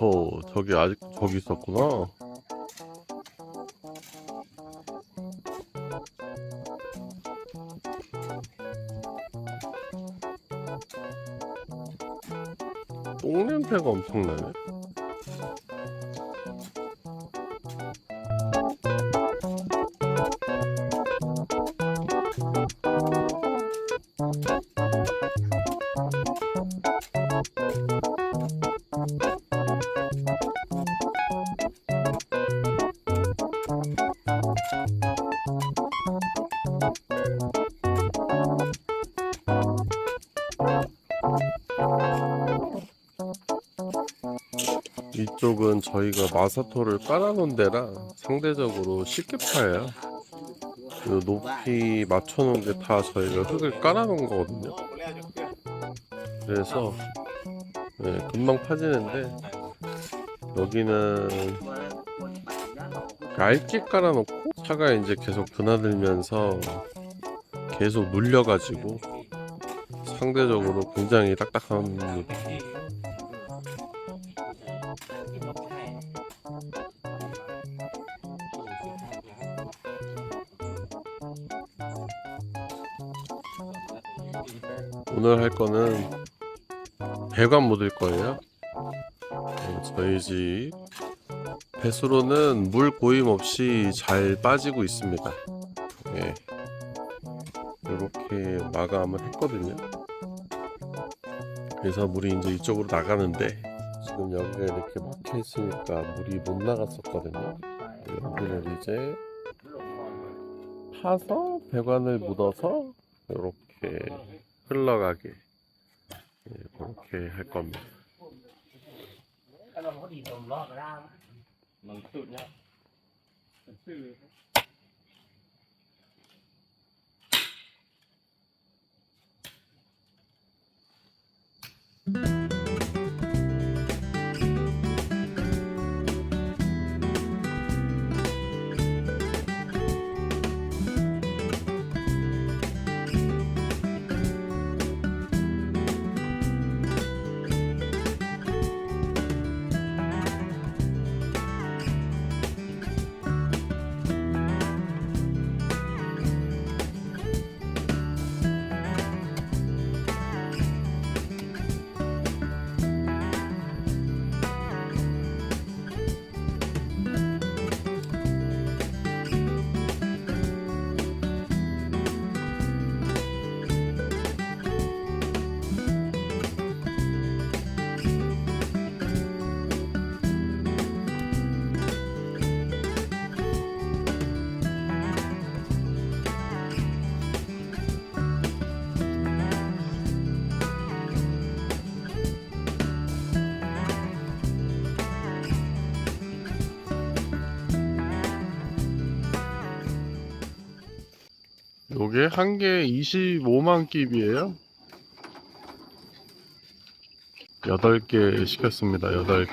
어허 저기 아직도 저기 있었구나. 똥 냄새가 엄청나네 마사토를 깔아놓은 데라 상대적으로 쉽게 파요. 이 높이 맞춰놓은 게 다 저희가 흙을 깔아놓은 거거든요. 그래서 네, 금방 파지는데 여기는 얇게 깔아놓고 차가 이제 계속 드나들면서 계속 눌려가지고 상대적으로 굉장히 딱딱합니다. 오늘 할 거는 배관 묻을 거예요. 네, 저희 집 배수로는 물 고임 없이 잘 빠지고 있습니다. 네. 이렇게 마감을 했거든요. 그래서 물이 이제 이쪽으로 나가는데 지금 여기가 이렇게 막혀 있으니까 물이 못 나갔었거든요. 네, 여기를 이제 파서 배관을 묻어서 이렇게 फिर लगा के ओके है कम มันสุดแล้ว 요게 한개 25만 깁이에요. 8개 시켰습니다. 8개.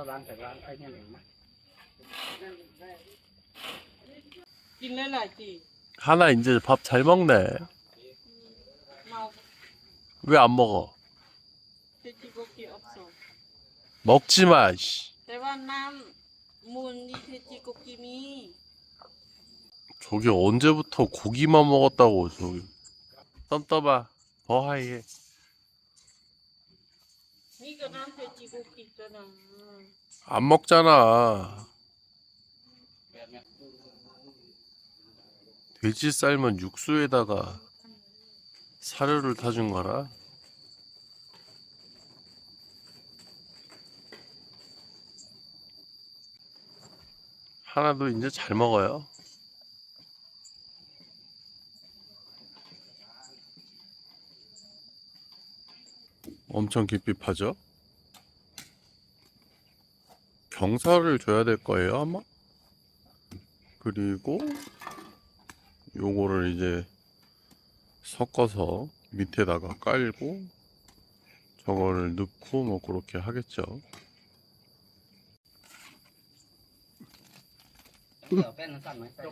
Đừng chịu luôn quá tệ. Đang lo đang phải lo anh em mình mà. กินหลายๆจี 하나 이제 밥 잘 먹네. เมา 왜 안 먹어? เจจิโกกิออฟโซ 먹지 마. 씨. แต่ว่าน้ำมูลนี่เทจิโกกิมี 저기 언제부터 고기만 먹었다고 저기. 썸떠봐. 버하이해. นี่ก็น้ำเทจิโกกิตัวหนึง 안 먹잖아. 돼지 삶은 육수에다가 사료를 타준 거라. 하나도 이제 잘 먹어요. 엄청 깊이 파죠? 경사를 줘야 될 거예요, 아마? 그리고 요거를 이제 섞어서 밑에다가 깔고 저거를 넣고 뭐 그렇게 하겠죠. Tay.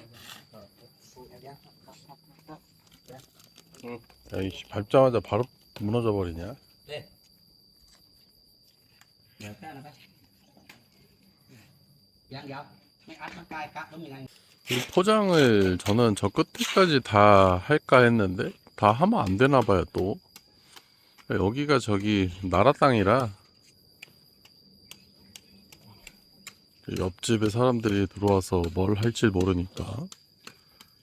야이씨 밟자마자 바로 무너져 버리냐? Giờ 이 포장을 저는 저 끝에까지 다 할까 했는데 다 하면 안 되나 봐요 또. 여기가 저기 나라 땅이라 옆집에 사람들이 들어와서 뭘 할지 모르니까.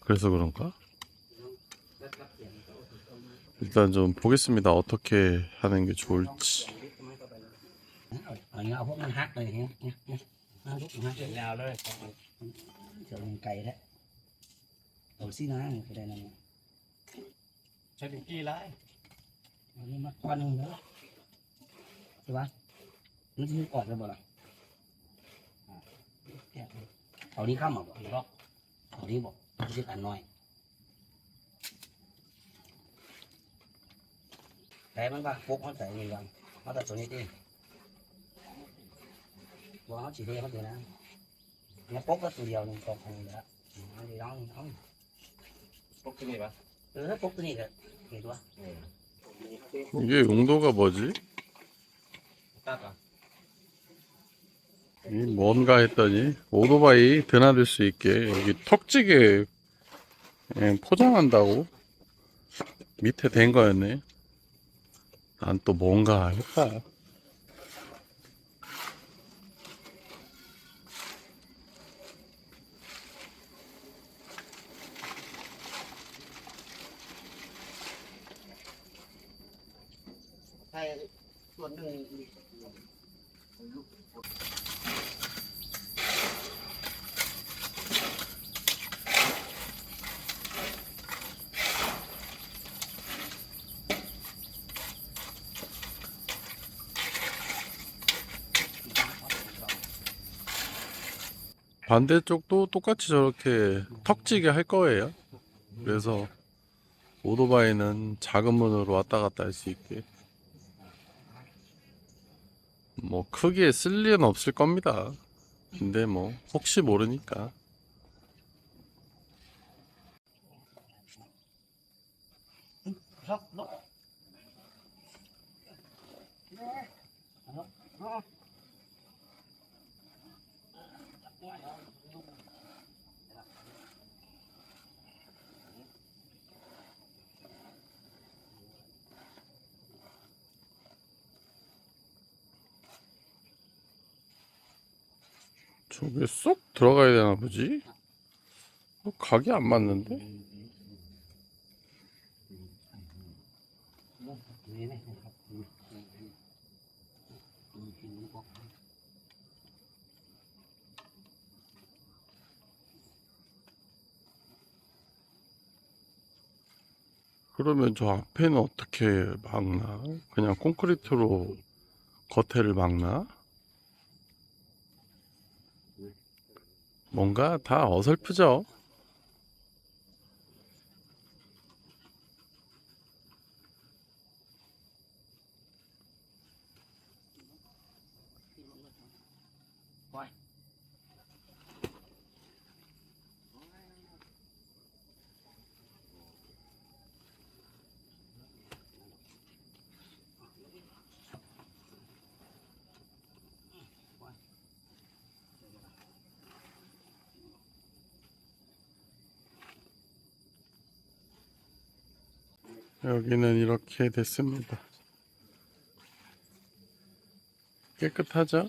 그래서 그런가? 일단 좀 보겠습니다. 어떻게 하는 게 좋을지 มาลุกมาเสียงยาวเลยเสียงไก่แล้วเอาซีน้าก็ได้นะใช้ดิงกี้ไรอันนี้มาควันหนึ่แล้วใช่ปะนี่ที่ออดแล้วบ่ล่ะเอานี้ข้ามมาบอกเอานี้บ่เรียกอันน้อยแต่มันว่าพวกมันใส่นี่กันมาตัดตัวนี้ดิ บอกเขาchỉเทเขาเดี๋ยวนะมันปุ๊กก็ตัวเดียวหนึ่งสองอันนี้แหละอันนี้น้องน้อง bốc cái này bà เออปุ๊กตัวนี้ก็เห็นตัว 이게 용도가 뭐지? tắt à 이 뭔가 했더니 오토바이 드나들 수 있게 여기 턱지게 예, 포장한다고 밑에 댄 거였네. 난 또 뭔가 했다. 반대쪽도 똑같이 저렇게 턱지게 할 거예요. 그래서 오토바이는 작은 문으로 왔다 갔다 할 수 있게. 뭐 크게 쓸 일은 없을 겁니다. 근데 뭐 혹시 모르니까. 저게 쏙 들어가야 되나 보지? 어, 각이 안 맞는데? 그러면 저 앞에는 어떻게 막나? 그냥 콘크리트로 겉에를 막나? 뭔가 다 어설프죠? 여기는 이렇게 됐습니다. 깨끗하죠?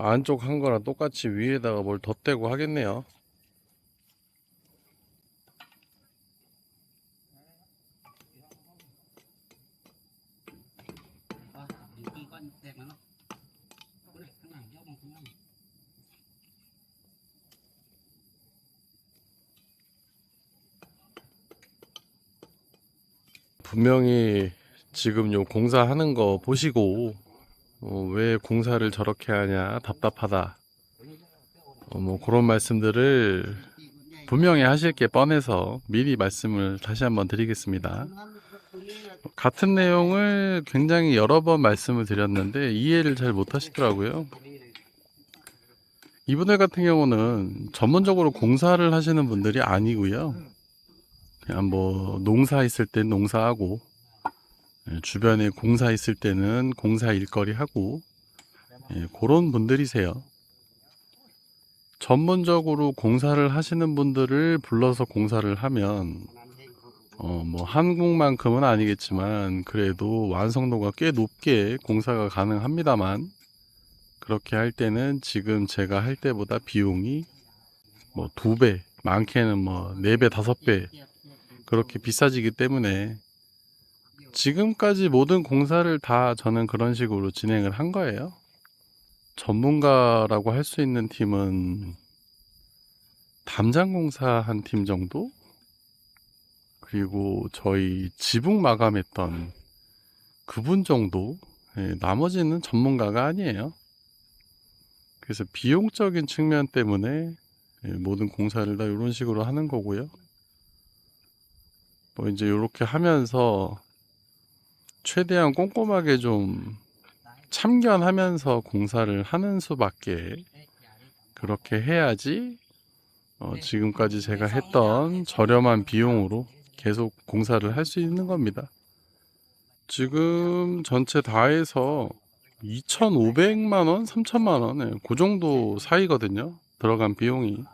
안쪽 한 거랑 똑같이 위에다가 뭘 덧대고 하겠네요. 분명히 지금 요 공사하는 거 보시고 어, 왜 공사를 저렇게 하냐 답답하다 어, 뭐 그런 말씀들을 분명히 하실 게 뻔해서 미리 말씀을 다시 한번 드리겠습니다. 같은 내용을 굉장히 여러 번 말씀을 드렸는데 이해를 잘 못하시더라고요. 이분들 같은 경우는 전문적으로 공사를 하시는 분들이 아니고요. 그냥 뭐 농사 있을 땐 농사하고 예, 주변에 공사 있을 때는 공사 일거리 하고 예, 그런 분들이세요. 전문적으로 공사를 하시는 분들을 불러서 공사를 하면 어, 뭐 한국만큼은 아니겠지만 그래도 완성도가 꽤 높게 공사가 가능합니다만 그렇게 할 때는 지금 제가 할 때보다 비용이 뭐 두 배, 많게는 뭐 네 배, 다섯 배 그렇게 비싸지기 때문에 지금까지 모든 공사를 다 저는 그런 식으로 진행을 한 거예요. 전문가라고 할 수 있는 팀은 담장 공사 한 팀 정도? 그리고 저희 지붕 마감했던 그분 정도? 예, 나머지는 전문가가 아니에요. 그래서 비용적인 측면 때문에 예, 모든 공사를 다 이런 식으로 하는 거고요. 뭐 이제 이렇게 하면서 최대한 꼼꼼하게 좀 참견하면서 공사를 하는 수밖에 그렇게 해야지 어, 지금까지 제가 했던 저렴한 비용으로 계속 공사를 할 수 있는 겁니다. 지금 전체 다 해서 2,500만 원, 3천만 원, 예, 그 정도 사이거든요. 들어간 비용이.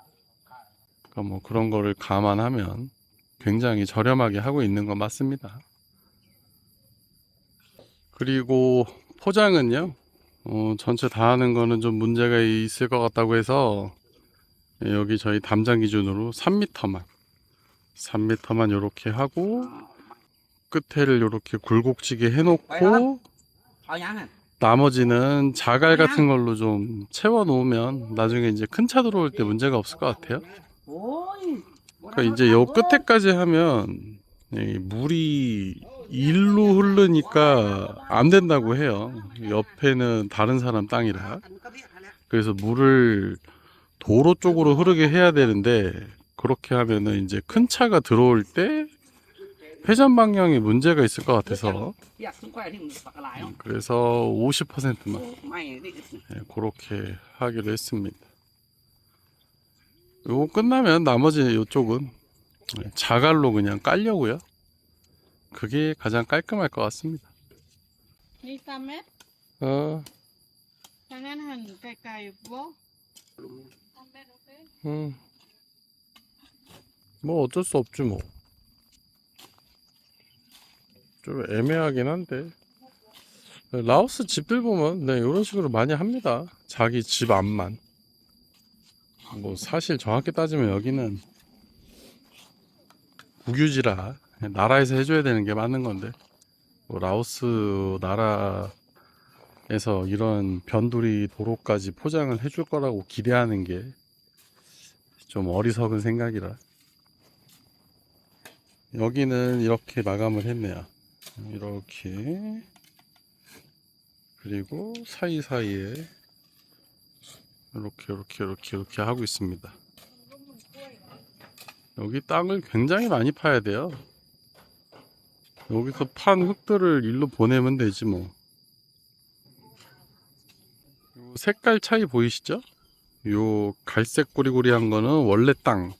그러니까 뭐 그런 거를 감안하면 굉장히 저렴하게 하고 있는 건 맞습니다. 그리고 포장은요, 어, 전체 다 하는 거는 좀 문제가 있을 것 같다고 해서 예, 여기 저희 담장 기준으로 3m만, 3m만 이렇게 하고 끝에를 이렇게 굴곡지게 해놓고. 나머지는 자갈 같은 걸로 좀 채워 놓으면 나중에 이제 큰 차 들어올 때 문제가 없을 것 같아요. 그러니까 이제 요 끝에까지 하면 이 물이 일로 흐르니까 안 된다고 해요. 옆에는 다른 사람 땅이라. 그래서 물을 도로 쪽으로 흐르게 해야 되는데 그렇게 하면은 이제 큰 차가 들어올 때 회전 방향에 문제가 있을 것 같아서? 그래서 50%만 Mày đi 예, 그렇게 하기로 했습니다. 요거 끝나면 나머지 요쪽은 예, 자갈로 그냥 깔려고요. 그게 가장 깔끔할 것 같습니다. 이 어. 당연 뭐? 음. 뭐 어쩔 수 없지 뭐. 좀 애매하긴 한데. 네, 라오스 집들 보면 네 이런 식으로 많이 합니다. 자기 집 앞만. 뭐 사실 정확히 따지면 여기는 국유지라 나라에서 해줘야 되는 게 맞는 건데 뭐 라오스 나라에서 이런 변두리 도로까지 포장을 해줄 거라고 기대하는 게 좀 어리석은 생각이라 여기는 이렇게 마감을 했네요. 이렇게 그리고 사이사이에 이렇게 이렇게 이렇게 이렇게 하고 있습니다. 여기 땅을 굉장히 많이 파야 돼요. 여기서 판 흙들을 일로 보내면 되지 뭐 색깔 차이 보이시죠? 요 갈색 꼬리꼬리한 거는 원래 땅.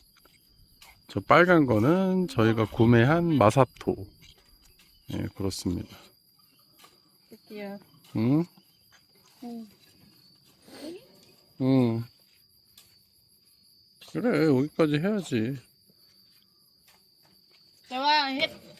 저 빨간 거는 저희가 구매한 마사토. 예, 그렇습니다. 드디어. 응? 응. 응. 그래, 여기까지 해야지. 대화야, 해.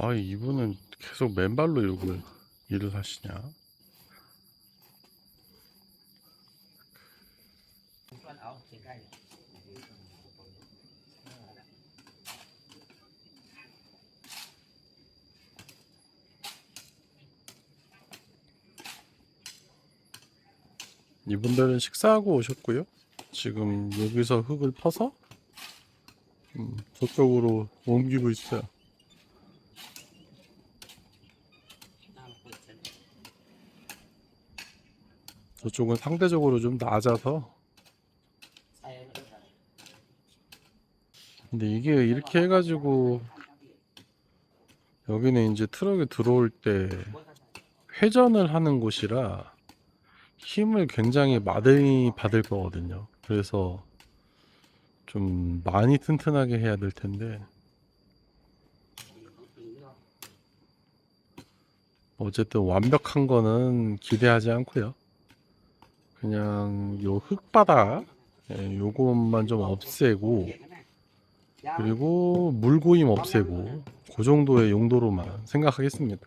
아 이분은 계속 맨발로 요구 일을 하시냐? 이분들은 식사하고 오셨고요. 지금 여기서 흙을 퍼서 음, 저쪽으로 옮기고 있어요. 저쪽은 상대적으로 좀 낮아서. 근데 이게 이렇게 해가지고 여기는 이제 트럭이 들어올 때 회전을 하는 곳이라 힘을 굉장히 많이 받을 거거든요. 그래서 좀 많이 튼튼하게 해야 될 텐데. 어쨌든 완벽한 거는 기대하지 않고요. 그냥 요 흙바닥 예, 요것만 좀 없애고 그리고 물고임 없애고 그 정도의 용도로만 생각하겠습니다.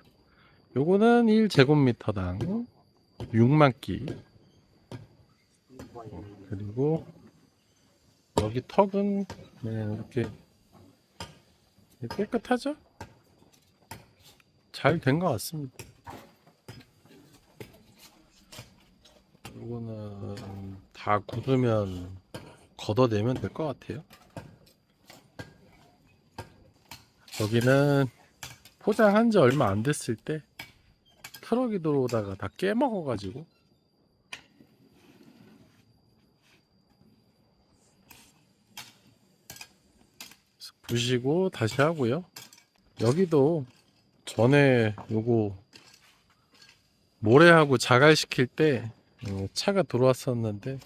요거는 1제곱미터당 6만 끼 그리고 여기 턱은 네, 이렇게 깨끗하죠? 잘 된 것 같습니다. 요거는 다 굳으면 걷어내면 될 것 같아요. 여기는 포장한 지 얼마 안 됐을 때 트럭이 들어오다가 다 깨먹어가지고 부시고 다시 하고요. 여기도 전에 요거 모래하고 자갈 시킬 때 어, 차가 들어왔었는데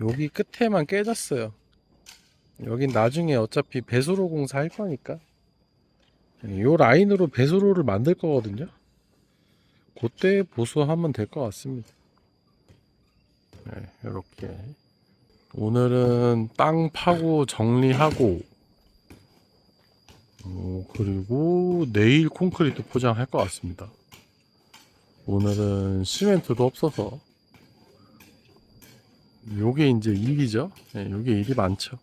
여기 끝에만 깨졌어요. 여긴 나중에 어차피 배수로 공사 할 거니까 요 라인으로 배수로를 만들 거거든요. 그때 보수하면 될 것 같습니다. 네, 이렇게 오늘은 땅 파고 정리하고 어, 그리고 내일 콘크리트 포장할 것 같습니다. 오늘은 시멘트도 없어서 요게 이제 일이죠. 네, 요게 일이 많죠.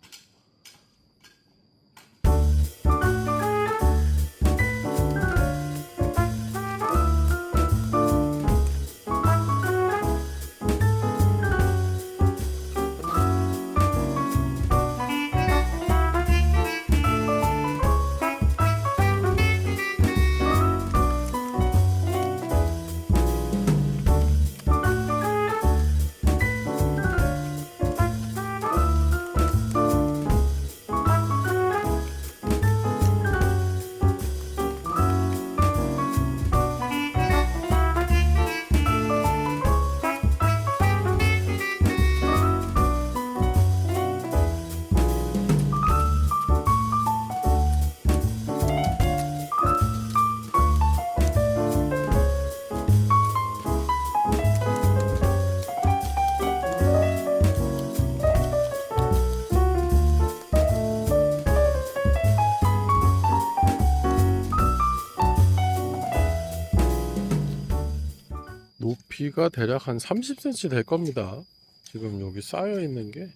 비가 대략 한 30cm 될 겁니다. 지금 여기 쌓여 있는 게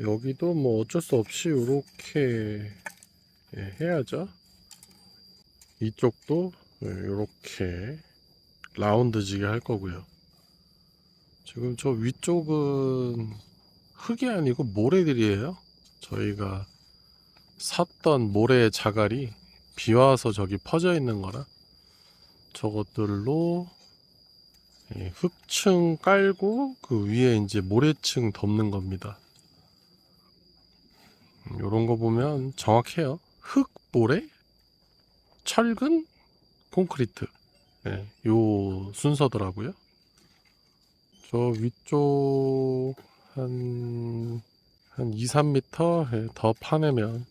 여기도 뭐 어쩔 수 없이 이렇게 해야죠. 이쪽도 이렇게 라운드지게 할 거고요. 지금 저 위쪽은 흙이 아니고 모래들이에요. 저희가 샀던 모래 자갈이 비 와서 저기 퍼져 있는 거라 저것들로 예, 흙층 깔고 그 위에 이제 모래층 덮는 겁니다. 이런 거 보면 정확해요. 흙, 모래, 철근, 콘크리트. 예, 요 순서더라고요. 저 위쪽 한, 한 2, 3m 예, 더 파내면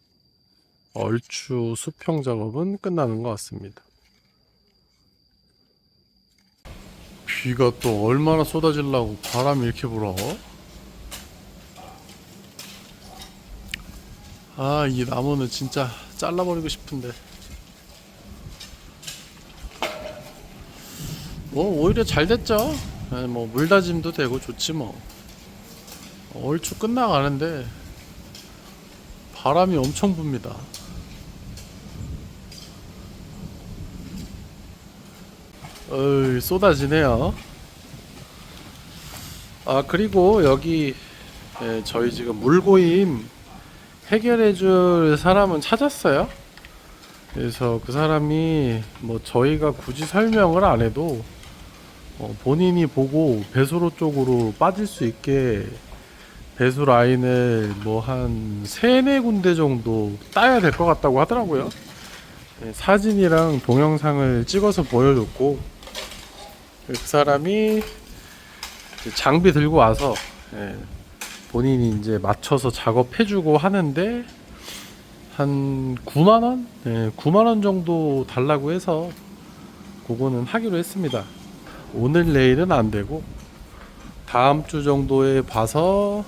얼추 수평 작업은 끝나는 것 같습니다. 비가 또 얼마나 쏟아질라고 바람이 이렇게 불어? 아, 이 나무는 진짜 잘라버리고 싶은데. 뭐, 오히려 잘 됐죠? 예, 뭐, 물다짐도 되고 좋지 뭐. 얼추 끝나가는데, 바람이 엄청 붑니다. 어이, 쏟아지네요. 아, 그리고 여기, 예, 저희 지금 물고임 해결해 줄 사람은 찾았어요. 그래서 그 사람이 뭐 저희가 굳이 설명을 안 해도 어, 본인이 보고 배수로 쪽으로 빠질 수 있게 배수 라인을 뭐 한 세네 군데 정도 따야 될 것 같다고 하더라고요. 네, 사진이랑 동영상을 찍어서 보여줬고 그 사람이 장비 들고 와서 예, 본인이 이제 맞춰서 작업해주고 하는데 한 9만 원, 예, 9만 원 정도 달라고 해서 그거는 하기로 했습니다. 오늘 내일은 안 되고 다음 주 정도에 봐서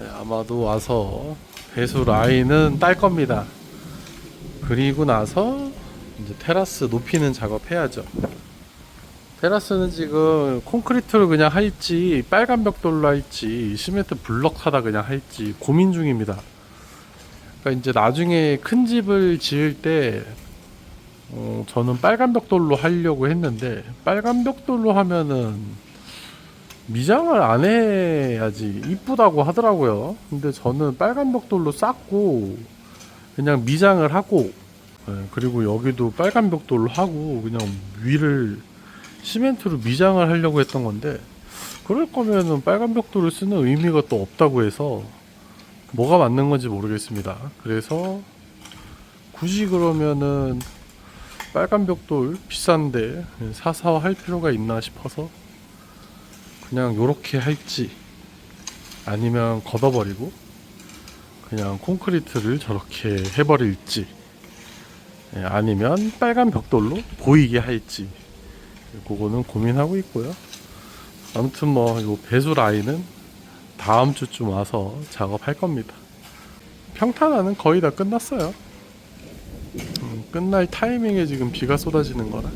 예, 아마도 와서 배수 라인은 딸 겁니다. 그리고 나서 이제 테라스 높이는 작업해야죠. 테라스는 지금 콘크리트를 그냥 할지 빨간 벽돌로 할지 시멘트 블럭 사다 그냥 할지 고민 중입니다. 그러니까 이제 나중에 큰 집을 지을 때 어, 저는 빨간 벽돌로 하려고 했는데 빨간 벽돌로 하면은 미장을 안 해야지 이쁘다고 하더라고요. 근데 저는 빨간 벽돌로 쌓고 그냥 미장을 하고 예, 그리고 여기도 빨간 벽돌로 하고 그냥 위를 시멘트로 미장을 하려고 했던 건데 그럴 거면은 빨간 벽돌을 쓰는 의미가 또 없다고 해서 뭐가 맞는 건지 모르겠습니다. 그래서 굳이 그러면은 빨간 벽돌 비싼데 사서 할 필요가 있나 싶어서 그냥 요렇게 할지 아니면 걷어버리고 그냥 콘크리트를 저렇게 해버릴지 예, 아니면 빨간 벽돌로 보이게 할지 그거는 고민하고 있고요. 아무튼 뭐요 배수 라인은 다음 주쯤 와서 작업할 겁니다. 평탄화는 거의 다 끝났어요. 음, 끝날 타이밍에 지금 비가 쏟아지는 거라.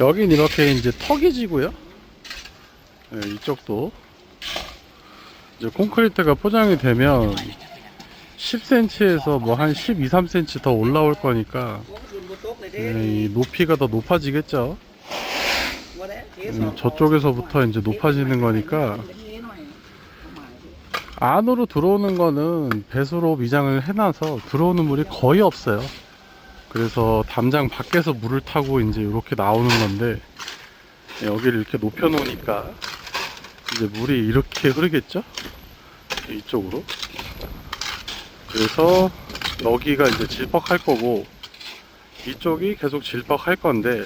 여긴 이렇게 이제 턱이 지고요. 네, 이쪽도 이제 콘크리트가 포장이 되면 10cm에서 뭐 한 12, 3cm 더 올라올 거니까 네, 이 높이가 더 높아지겠죠. 음, 저쪽에서부터 이제 높아지는 거니까 안으로 들어오는 거는 배수로 미장을 해놔서 들어오는 물이 거의 없어요. 그래서 담장 밖에서 물을 타고 이제 이렇게 나오는 건데 여기를 이렇게 높여 놓으니까 이제 물이 이렇게 흐르겠죠? 이쪽으로. 그래서 여기가 이제 질퍽할 거고 이쪽이 계속 질퍽할 건데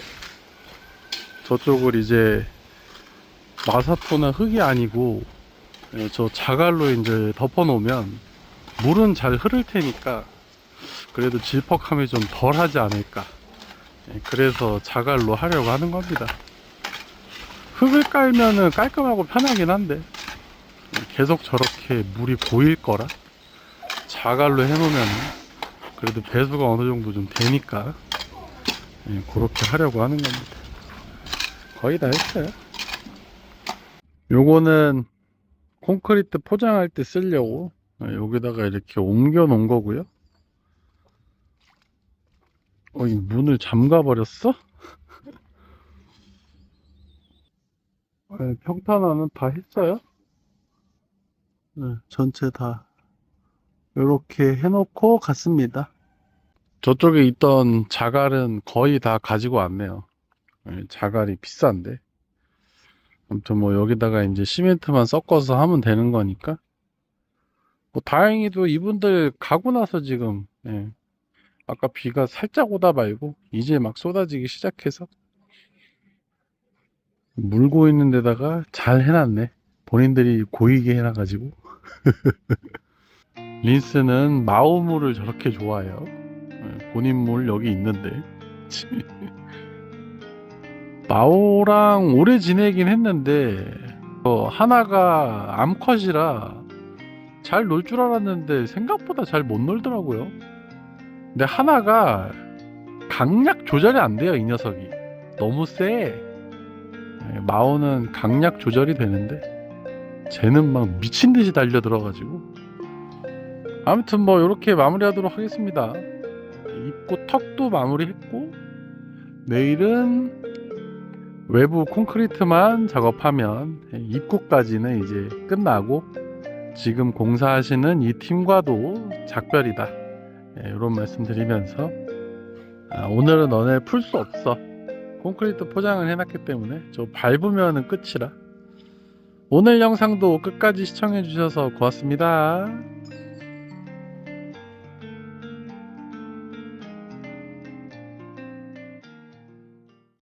저쪽을 이제 마사토나 흙이 아니고 예, 저 자갈로 이제 덮어 놓으면 물은 잘 흐를 테니까 그래도 질퍽함이 좀 덜 하지 않을까. 예, 그래서 자갈로 하려고 하는 겁니다. 흙을 깔면은 깔끔하고 편하긴 한데 예, 계속 저렇게 물이 고일 거라 자갈로 해놓으면 그래도 배수가 어느 정도 좀 되니까 예, 그렇게 하려고 하는 겁니다. 거의 다 했어요. 요거는 콘크리트 포장할 때 쓰려고 예, 여기다가 이렇게 옮겨 놓은 거고요. 어, 이 문을 잠가 버렸어? 네, 평탄화는 다 했어요. 네, 전체 다 이렇게 해놓고 갔습니다. 저쪽에 있던 자갈은 거의 다 가지고 왔네요. 네, 자갈이 비싼데. 아무튼 뭐 여기다가 이제 시멘트만 섞어서 하면 되는 거니까. 뭐 다행히도 이분들 가고 나서 지금 예, 아까 비가 살짝 오다 말고 이제 막 쏟아지기 시작해서 물고 있는 데다가 잘 해놨네. 본인들이 고이게 해놔가지고. 린스는 마오물을 저렇게 좋아해요. 예, 본인 물 여기 있는데. 마오랑 오래 지내긴 했는데, 어, 하나가 암컷이라 잘 놀 줄 알았는데 생각보다 잘 못 놀더라고요. 근데 하나가 강약 조절이 안 돼요, 이 녀석이. 너무 세. 예, 마오는 강약 조절이 되는데 쟤는 막 미친 듯이 달려 들어가지고 아무튼 뭐 이렇게 마무리하도록 하겠습니다. 입구 턱도 마무리했고 내일은 외부 콘크리트만 작업하면 입구까지는 이제 끝나고 지금 공사하시는 이 팀과도 작별이다. 이런 말씀 드리면서 아, 오늘은 너네 풀 수 없어. 콘크리트 포장을 해놨기 때문에 저 밟으면 끝이라. 오늘 영상도 끝까지 시청해 주셔서 고맙습니다.